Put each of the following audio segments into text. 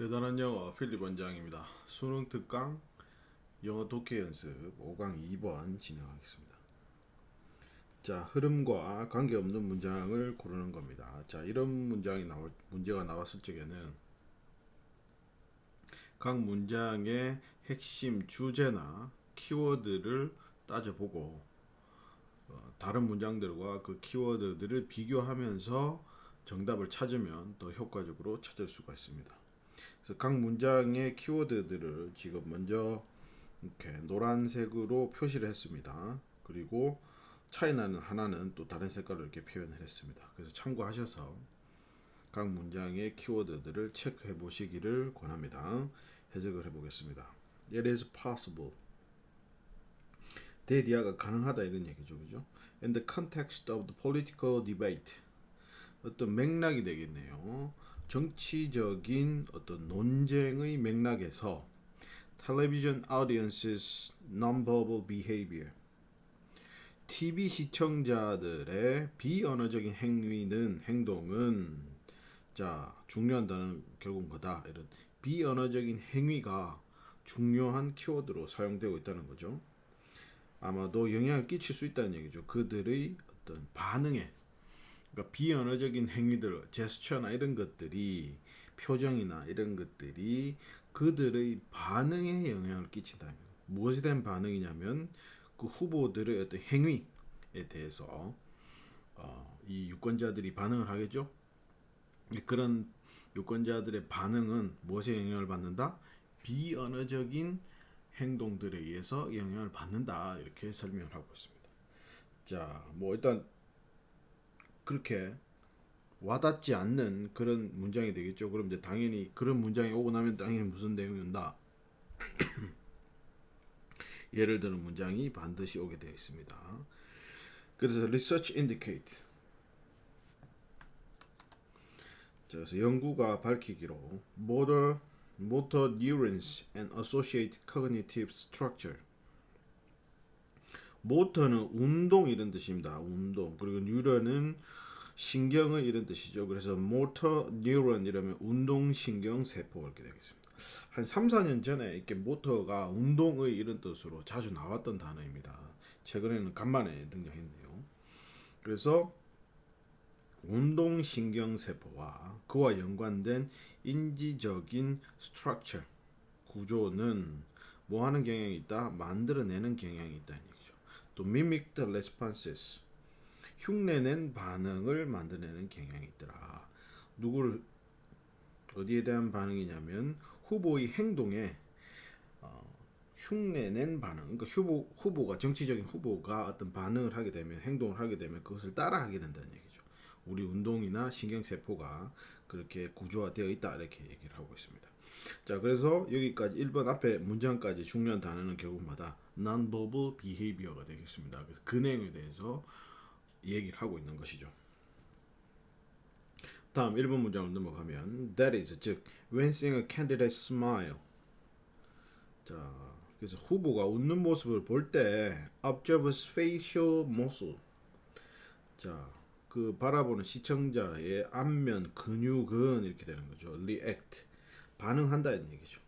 대단한 영어 필립 원장입니다. 수능 특강 영어 독해 연습 5강 2번 진행하겠습니다. 자, 흐름과 관계없는 문장을 고르는 겁니다. 자, 이런 문장이 나올 문제가 나왔을 적에는 각 문장의 핵심 주제나 키워드를 따져보고 어, 다른 문장들과 그 키워드들을 비교하면서 정답을 찾으면 더 효과적으로 찾을 수가 있습니다. 그래서 각 문장의 키워드들을 지금 먼저 이렇게 노란색으로 표시를 했습니다. 그리고 차이 나는 하나는 또 다른 색깔로 이렇게 표현을 했습니다. 그래서 참고하셔서 각 문장의 키워드들을 체크해 보시기를 권합니다. 해석을 해 보겠습니다. It is possible. 대디아가 가능하다 이런 얘기죠. 그죠? In the context of the political debate. 어떤 맥락이 되겠네요. 정치적인 어떤 논쟁의 맥락에서 television audiences nonverbal behavior TV 시청자들의 비언어적인 행위는 행동은 자 중요한다는 결국 뭐다 이런 비언어적인 행위가 중요한 키워드로 사용되고 있다는 거죠. 아마도 영향을 끼칠 수 있다는 얘기죠. 그들의 어떤 반응에 그러니까 비언어적인 행위들, 제스처나 이런 것들이 표정이나 이런 것들이 그들의 반응에 영향을 끼친다. 무엇에 대한 반응이냐면 그 후보들의 어떤 행위에 대해서 어, 이 유권자들이 반응을 하겠죠. 그런 유권자들의 반응은 무엇에 영향을 받는다? 비언어적인 행동들에 의해서 영향을 받는다 이렇게 설명을 하고 있습니다. 자, 뭐 일단 그렇게 와닿지 않는 그런 문장이 되겠죠. 그럼 이제 당연히 그런 문장이 오고 나면 당연히 무슨 내용이 온다. 예를 드는 문장이 반드시 오게 되어 있습니다. 그래서 research indicate 자, 그래서 연구가 밝히기로 motor motor neurons and associated cognitive structure 모터는 운동 이런 뜻입니다. 운동. 그리고 뉴런은 신경의 이런 뜻이죠. 그래서 모터 뉴런 이러면 운동 신경 세포 이렇게 되겠습니다. 한 3, 4년 전에 이렇게 모터가 운동의 이런 뜻으로 자주 나왔던 단어입니다. 최근에는 간만에 등장했네요. 그래서 운동 신경 세포와 그와 연관된 인지적인 스트럭처 구조는 뭐 하는 경향이 있다? 만들어내는 경향이 얘기죠. 또 mimic the responses 흉내낸 반응을 만들어내는 경향이 있더라. 누구를 어디에 대한 반응이냐면 후보의 행동에 어, 흉내낸 반응. 그러니까 후보 후보가 정치적인 후보가 어떤 반응을 하게 되면 행동을 하게 되면 그것을 따라하게 된다는 얘기죠. 우리 운동이나 신경 세포가 그렇게 구조화되어 있다 이렇게 얘기를 하고 있습니다. 자, 그래서 여기까지 1번 앞에 문장까지 중요한 단어는 결국 뭐다? non-verbal behavior가 되겠습니다. 그래서 그 내용에 대해서 얘기를 하고 있는 것이죠. 다음 1번 문장을 넘어가면 that is 즉 when seeing a candidate smile 자 그래서 후보가 웃는 모습을 볼 때 observes facial muscle 자그 바라보는 시청자의 안면 근육은 이렇게 되는 거죠 react 반응한다는 얘기죠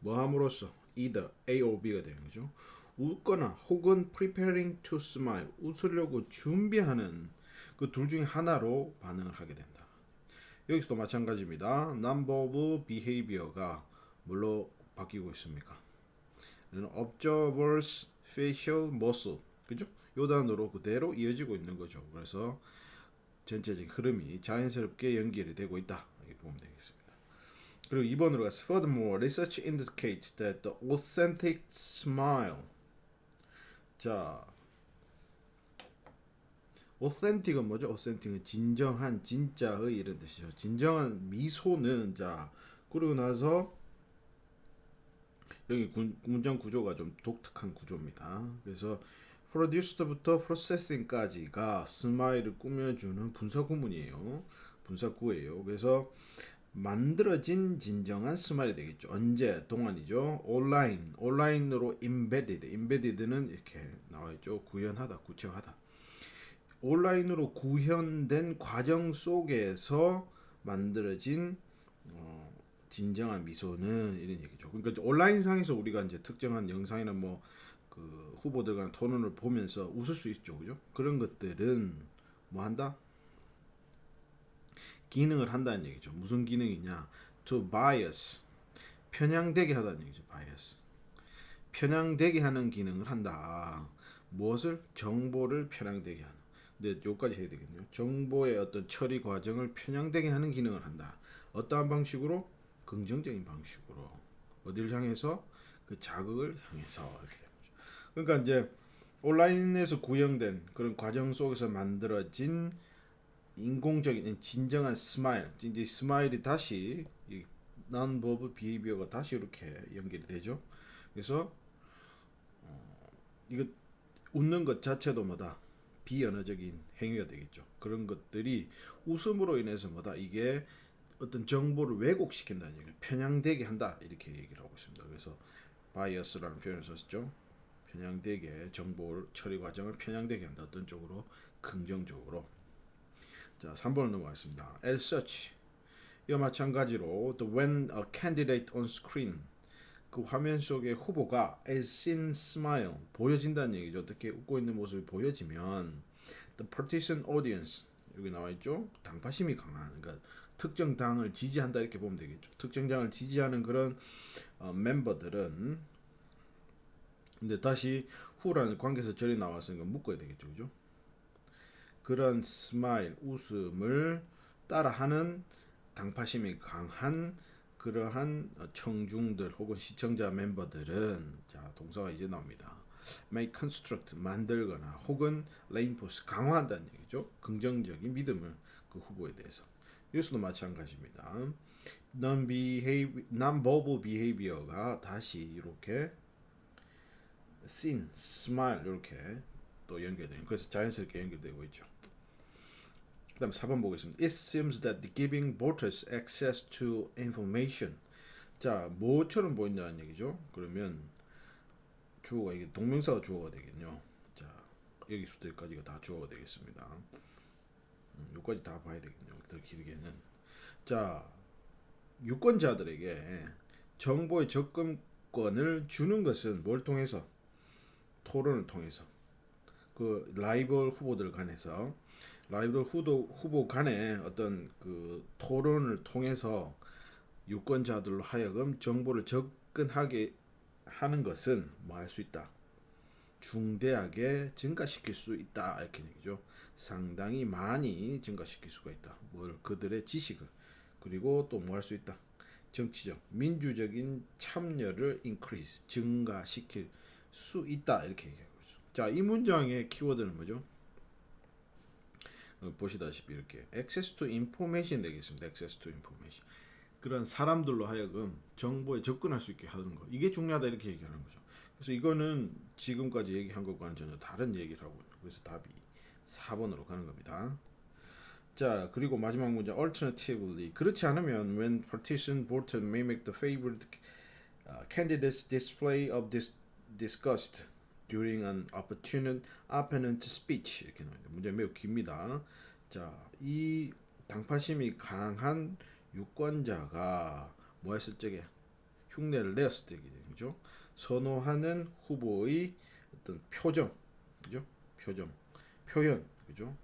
뭐 함으로써 either A or B가 되는 거죠 웃거나 혹은 preparing to smile 웃으려고 준비하는 그 둘 중에 하나로 반응을 하게 된다. 여기서도 마찬가지입니다. of behavior가 뭘로 바뀌고 있습니까? observers facial muscle 그죠? 요 단어로 그대로 이어지고 있는 거죠. 그래서 전체적인 흐름이 자연스럽게 연결이 되고 있다. 이렇게 보면 되겠습니다. 그리고 2번으로 가서 furthermore research indicates that the authentic smile 자, authentic은 뭐죠? authentic은 진정한, 진짜의 이런 뜻이죠. 진정한 미소는 자, 그러고 나서 여기 군, 문장 구조가 좀 독특한 구조입니다. 그래서 produced부터 processing까지가 스마일을 꾸며주는 분사 구문이에요. 분사 구예요. 그래서 만들어진 진정한 스마일이 되겠죠. 언제 동안이죠. 온라인 온라인으로 embedded embedded는 이렇게 나와 있죠. 구현하다, 구체화하다. 온라인으로 구현된 과정 속에서 만들어진 어, 진정한 미소는 이런 얘기죠. 그러니까 온라인상에서 우리가 이제 특정한 영상이나 뭐 그 후보들 간 토론을 보면서 웃을 수 있죠, 그죠? 그런 것들은 뭐 한다? 기능을 한다는 얘기죠. 무슨 기능이냐? To bias 편향되게 하다는 얘기죠. bias 편향되게 하는 기능을 한다. 무엇을 정보를 편향되게 하는. 근데 요까지 해야 되겠네요. 정보의 어떤 처리 과정을 편향되게 하는 기능을 한다. 어떠한 방식으로? 긍정적인 방식으로. 어디를 향해서? 그 자극을 향해서 이렇게 되는 거죠. 그러니까 이제 온라인에서 구현된 그런 과정 속에서 만들어진 인공적인 진정한 스마일, 이제 스마일이 다시 이 non-verbal behavior가 다시 이렇게 연결이 되죠. 그래서 어, 이거 웃는 것 자체도 뭐다 비언어적인 행위가 되겠죠. 그런 것들이 웃음으로 인해서 뭐다 이게 어떤 정보를 왜곡시킨다는 얘기, 편향되게 한다 이렇게 얘기를 하고 있습니다. 그래서 바이어스라는 표현을 썼죠. 편향되게 정보 처리 과정을 편향되게 한다. 어떤 쪽으로 긍정적으로. 자, 3번을 넘어가겠습니다. as such 이와 마찬가지로 the when a candidate on screen 그 화면 속의 후보가 as seen smile 보여진다는 얘기죠. 어떻게 웃고 있는 모습이 보여지면 the partisan audience 여기 나와 있죠. 당파심이 강한 그러니까 특정 당을 지지한다 이렇게 보면 되겠죠. 특정 당을 지지하는 그런 어, 멤버들은 근데 다시 후라는 관계에서 절이 나왔으니까 묶어야 되겠죠. 그죠? 그런 스마일 웃음을 따라하는 당파심이 강한 그러한 청중들 혹은 시청자 멤버들은 자 동사가 이제 나옵니다. make construct 만들거나 혹은 reinforce 강화한다는 얘기죠. 긍정적인 믿음을 그 후보에 대해서. 여기서도 마찬가지입니다. non-behavior, non-verbal behavior가 다시 이렇게 seen, smile 이렇게 또 연결되는 그래서 자연스럽게 연결되고 있죠. 그다음 4번 보겠습니다. It seems that giving voters access to information. 자, 뭐처럼 보인다는 얘기죠. 그러면 주어가 이게 동명사가 주어가 되겠네요. 자, 여기서부터 여기까지가 다 주어가 되겠습니다. 음, 여기까지 다 봐야 되겠네요. 더 길게는. 자, 유권자들에게 정보의 접근권을 주는 것은 뭘 통해서? 토론을 통해서. 그 라이벌 후보들 간에서 라이벌 후보 후보 간의 어떤 그 토론을 통해서 유권자들로 하여금 정보를 접근하게 하는 것은 뭐 할 수 있다. 중대하게 증가시킬 수 있다 이렇게 얘기죠. 상당히 많이 증가시킬 수가 있다. 뭘 그들의 지식을 그리고 또 뭐 할 수 있다. 정치적 민주적인 참여를 increase 증가시킬 수 있다 이렇게 있죠. 자, 이 문장의 키워드는 뭐죠? 어, 보시다시피 이렇게 access to information 되겠습니다. access to information. 그런 사람들로 하여금 정보에 접근할 수 있게 하는 거. 이게 중요하다 이렇게 얘기하는 거죠. 그래서 이거는 지금까지 얘기한 것과는 전혀 다른 얘기를 하고 있는 그래서 답이 4번으로 가는 겁니다. 자, 그리고 마지막 문제 alternatively 그렇지 않으면 when voter may make the favored uh, candidate's display of this disgust during an opportune opponent speech 이렇게 나옵니다. 문제 매우 깁니다. 자, 이 당파심이 강한 유권자가 뭐 했을 적에 흉내를 내었을 때 그죠? 선호하는 후보의 어떤 표정, 그죠? 표정, 표현, 그죠?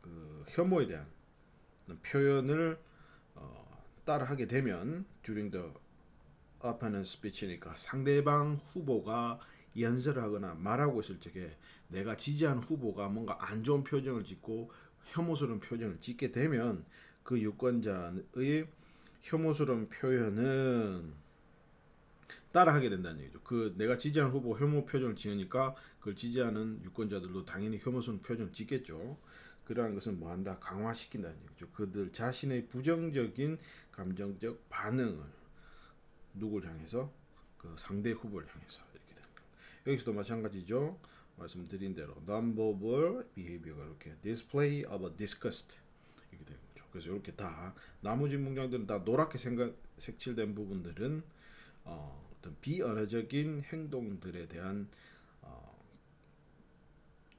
그 혐오에 대한 표현을 어, 따라하게 되면 during the opponent speech니까 상대방 후보가 연설을 하거나 말하고 있을 적에 내가 지지한 후보가 뭔가 안 좋은 표정을 짓고 혐오스러운 표정을 짓게 되면 그 유권자의 혐오스러운 표현은 따라하게 된다는 얘기죠. 그 내가 지지한 후보 혐오 표정을 지으니까 그걸 지지하는 유권자들도 당연히 혐오스러운 표정을 짓겠죠. 그러한 것은 뭐 한다? 강화시킨다는 얘기죠. 그들 자신의 부정적인 감정적 반응을 누굴 향해서 그 상대 후보를 향해서. 여기서도 마찬가지죠. 말씀드린 대로 non-verbal behavior가 이렇게 display of a disgust 이렇게 되는 거죠. 그래서 이렇게 다 나머지 문장들은 다 노랗게 생각, 색칠된 부분들은 어, 어떤 비언어적인 행동들에 대한 어,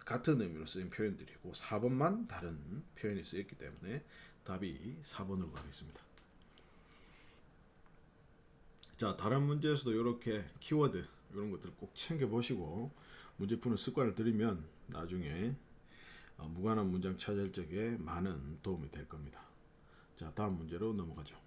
같은 의미로 쓰인 표현들이고 4번만 다른 표현이 쓰였기 때문에 답이 4번으로 가겠습니다. 자 다른 문제에서도 이렇게 키워드 이런 것들 꼭 챙겨 보시고 문제 푸는 습관을 들이면 나중에 어, 무관한 문장 찾을 적에 많은 도움이 될 겁니다. 자 다음 문제로 넘어가죠.